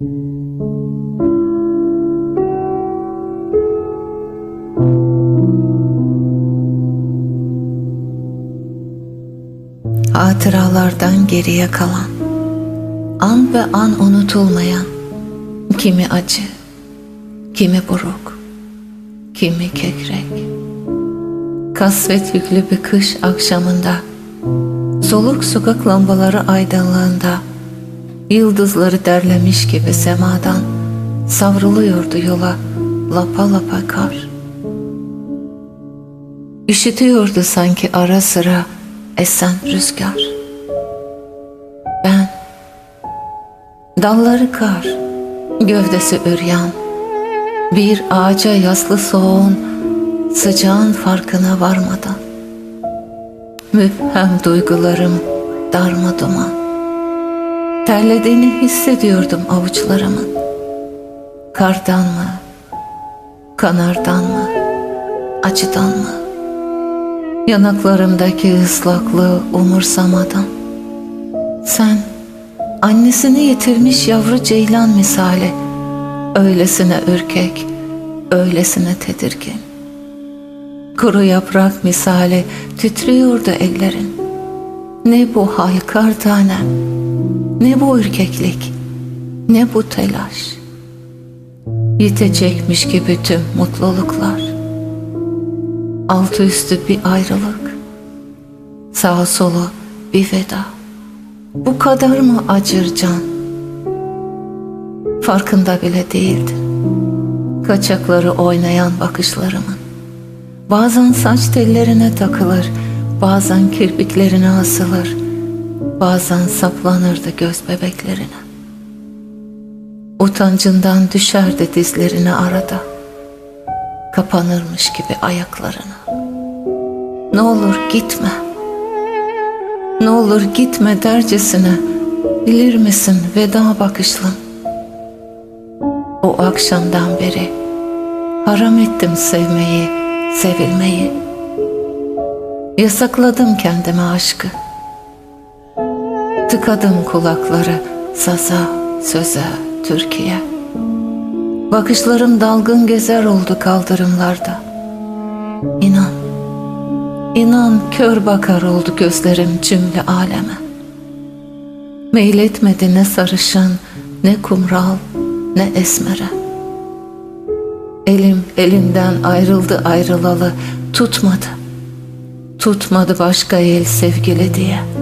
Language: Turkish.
Hatıralardan geriye kalan, an ve an unutulmayan, kimi acı, kimi buruk, kimi kekrek. Kasvet yüklü bir kış akşamında, soluk sokak lambaları aydınlığında, yıldızları derlemiş gibi semadan savruluyordu yola lapa lapa kar. Üşütüyordu sanki ara sıra esen rüzgar. Ben dalları kar, gövdesi üryan, bir ağaca yaslı soğuğun sıcağın farkına varmadan müphem duygularım darma duman. Terlediğini hissediyordum avuçlarımın. Kardan mı, kanardan mı, acıdan mı? Yanaklarımdaki ıslaklığı umursamadan. Sen annesini yitirmiş yavru ceylan misali. Öylesine ürkek, öylesine tedirgin. Kuru yaprak misali titriyordu ellerin. Ne bu hal kar tanem, ne bu ürkeklik, ne bu telaş. Yitecekmiş gibi tüm mutluluklar. Altı üstü bir ayrılık. Sağ solu bir veda. Bu kadar mı acır can? Farkında bile değildim. Kaçakları oynayan bakışlarımın. Bazen saç tellerine takılır, bazen kirpiklerine asılır, bazen saplanırdı göz bebeklerine. Utancından düşerdi dizlerine arada, kapanırmış gibi ayaklarına. Ne olur gitme, ne olur gitme dercesine, bilir misin veda bakışlım. O akşamdan beri haram ettim sevmeyi, sevilmeyi. Yasakladım kendime aşkı. Tıkadım kulakları saza, söze, türküye. Bakışlarım dalgın gezer oldu kaldırımlarda. İnan, inan kör bakar oldu gözlerim cümle aleme. Meyletmedi ne sarışın, ne kumral, ne esmere. Elim elinden ayrıldı ayrılalı tutmadı. Tutmadı başka el sevgili diye.''